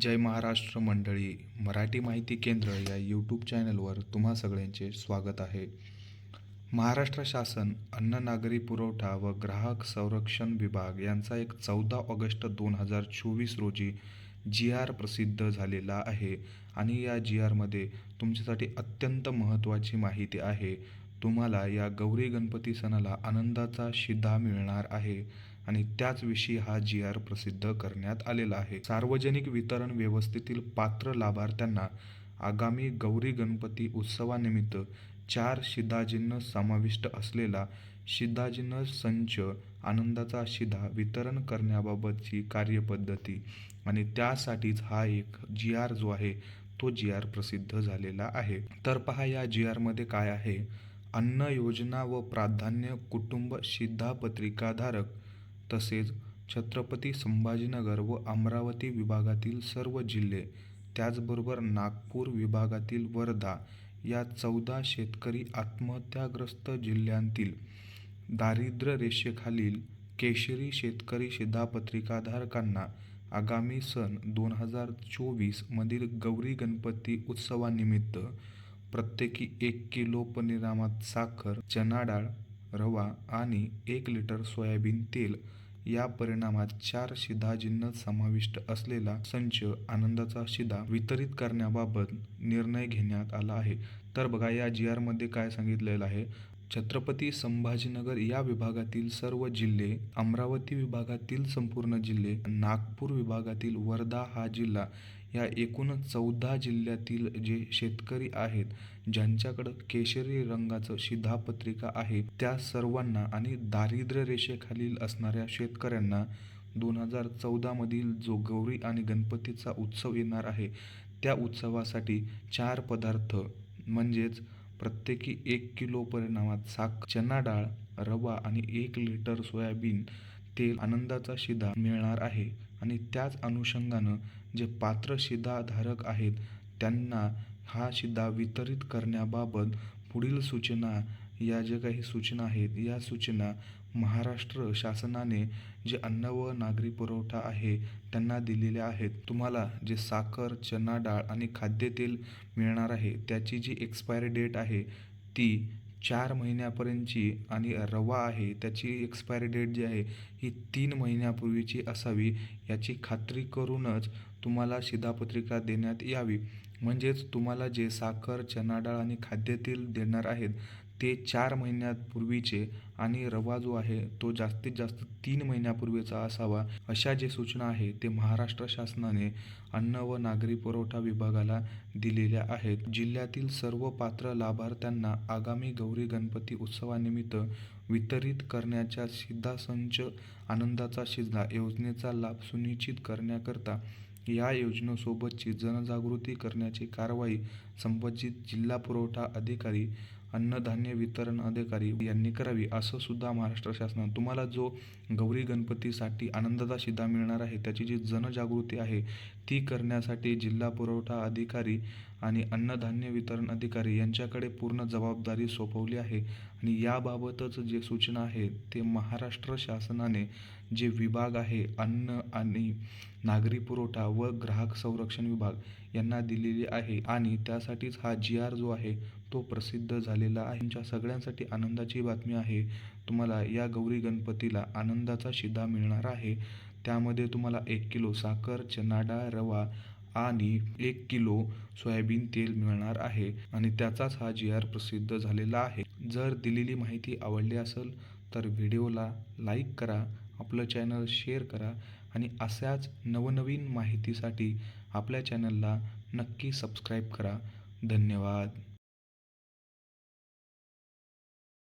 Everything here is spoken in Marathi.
जय महाराष्ट्र मंडळी मराठी माहिती केंद्र या यूट्यूब चॅनलवर तुम्हा सगळ्यांचे स्वागत आहे. महाराष्ट्र शासन अन्न नागरी पुरवठा व ग्राहक संरक्षण विभाग यांचा एक चौदा ऑगस्ट दोन हजार चोवीस रोजी जी आर प्रसिद्ध झालेला आहे आणि या जी आरमध्ये तुमच्यासाठी अत्यंत महत्त्वाची माहिती आहे. तुम्हाला या गौरी गणपती सणाला आनंदाचा शिधा मिळणार आहे. आणि त्याचविषयी हा जी आर प्रसिद्ध करण्यात आलेला आहे. सार्वजनिक वितरण व्यवस्थेतील पात्र लाभार्थ्यांना आगामी गौरी गणपती उत्सवानिमित्त चार शिधाचिन्ह समाविष्ट असलेला शिधाचिन्ह संच आनंदाचा शिधा वितरण करण्याबाबतची कार्यपद्धती आणि त्यासाठीच हा एक जी आर जो आहे तो जी आर प्रसिद्ध झालेला आहे. तर पहा या जी आरमध्ये काय आहे. अन्न योजना व प्राधान्य कुटुंब शिधापत्रिकाधारक तसेच छत्रपती संभाजीनगर व अमरावती विभागातील सर्व जिल्हे त्याचबरोबर नागपूर विभागातील वर्धा या चौदा शेतकरी आत्महत्याग्रस्त जिल्ह्यांतील दारिद्र्य रेषेखालील केशरी शेतकरी शिधापत्रिकाधारकांना आगामी सन दोन हजार चोवीसमधील गौरी गणपती उत्सवानिमित्त प्रत्येकी एक किलो पनिरामात साखर चणाडाळ रवा आणि एक लिटर सोयाबीन तेल या परिणामात चार शिधाजिन्ह समाविष्ट असलेला संच आनंदाचा शिधा वितरित करण्याबाबत निर्णय घेण्यात आला आहे. तर बघा या जी आरमध्ये काय सांगितलेलं आहे? छत्रपती संभाजीनगर या विभागातील सर्व जिल्हे अमरावती विभागातील संपूर्ण जिल्हे नागपूर विभागातील वर्धा हा जिल्हा या एकूण चौदा जिल्ह्यातील जे शेतकरी आहेत ज्यांच्याकडं केशरी रंगाचं शिधापत्रिका आहे त्या सर्वांना आणि दारिद्र्य रेषेखालील असणाऱ्या शेतकऱ्यांना दोन हजार चौदामधील जो गौरी आणि गणपतीचा उत्सव येणार आहे त्या उत्सवासाठी चार पदार्थ म्हणजेच प्रत्येकी एक किलो परिणामात साख चना डाळ रवा आणि एक लिटर सोयाबीन तेल आनंदाचा शिधा मिळणार आहे. आणि त्याच अनुषंगानं जे पात्र शिधाधारक आहेत त्यांना हा शिधा वितरित करण्याबाबत पुढील सूचना या ज्या काही सूचना आहेत या सूचना महाराष्ट्र शासनाने जे अन्न व नागरी पुरवठा आहे त्यांना दिलेल्या आहेत. तुम्हाला जे साखर चना डाळ आणि खाद्यतेल मिळणार आहे त्याची जी एक्सपायरी डेट आहे ती चार महिन्यापर्यंतची आणि रवा आहे त्याची एक्सपायरी डेट जी आहे ही तीन महिन्यापूर्वीची असावी याची खात्री करूनच तुम्हाला शिधापत्रिका देण्यात यावी. म्हणजेच तुम्हाला जे साखर चना डाळ आणि खाद्यतेल देणार आहेत ते चार महिन्यापूर्वीचे आणि रवा जो आहे तो जास्तीत जास्त तीन महिन्यापूर्वीचा असावा अशा जे सूचना आहे ते महाराष्ट्र शासनाने अन्न व नागरी पुरवठा विभागाला दिलेल्या आहेत. जिल्ह्यातील सर्व पात्र लाभार्थ्यांना आगामी गौरी गणपती उत्सवानिमित्त वितरित करण्याच्या सिद्धासंच आनंदाचा शिजला. योजनेचा लाभ सुनिश्चित करण्याकरता या योजनेसोबतची जनजागृती करण्याची कारवाई संबंधित जिल्हा पुरवठा अधिकारी अन्नधान्य वितरण अधिकारी यांनी करावी असं सुद्धा महाराष्ट्र शासनानं. तुम्हाला जो गौरी गणपतीसाठी आनंदाचा शिधा मिळणार आहे त्याची जी जनजागृती आहे ती करण्यासाठी जिल्हा पुरवठा अधिकारी आणि अन्नधान्य वितरण अधिकारी यांच्याकडे पूर्ण जबाबदारी सोपवली आहे. आणि याबाबतच जे सूचना आहे ते महाराष्ट्र शासनाने जे विभाग आहे अन्न आणि नागरी पुरवठा व ग्राहक संरक्षण विभाग यांना दिलेली आहे. आणि त्यासाठीच हा जी आर जो आहे तो प्रसिद्ध झालेला आहे. तुमच्या सगळ्यांसाठी आनंदाची बातमी आहे. तुम्हाला या गौरी गणपतीला आनंदाचा शिधा मिळणार आहे. त्यामध्ये तुम्हाला एक किलो साखर चना डाळ रवा आणि एक किलो सोयाबीन तेल मिळणार आहे आणि त्याचाच हा जी आर प्रसिद्ध झालेला आहे. जर दिलेली माहिती आवडली असेल तर व्हिडिओला लाईक करा आपलं चॅनल शेअर करा आणि अशाच नवनवीन माहितीसाठी आपल्या चॅनलला नक्की सबस्क्राईब करा. धन्यवाद.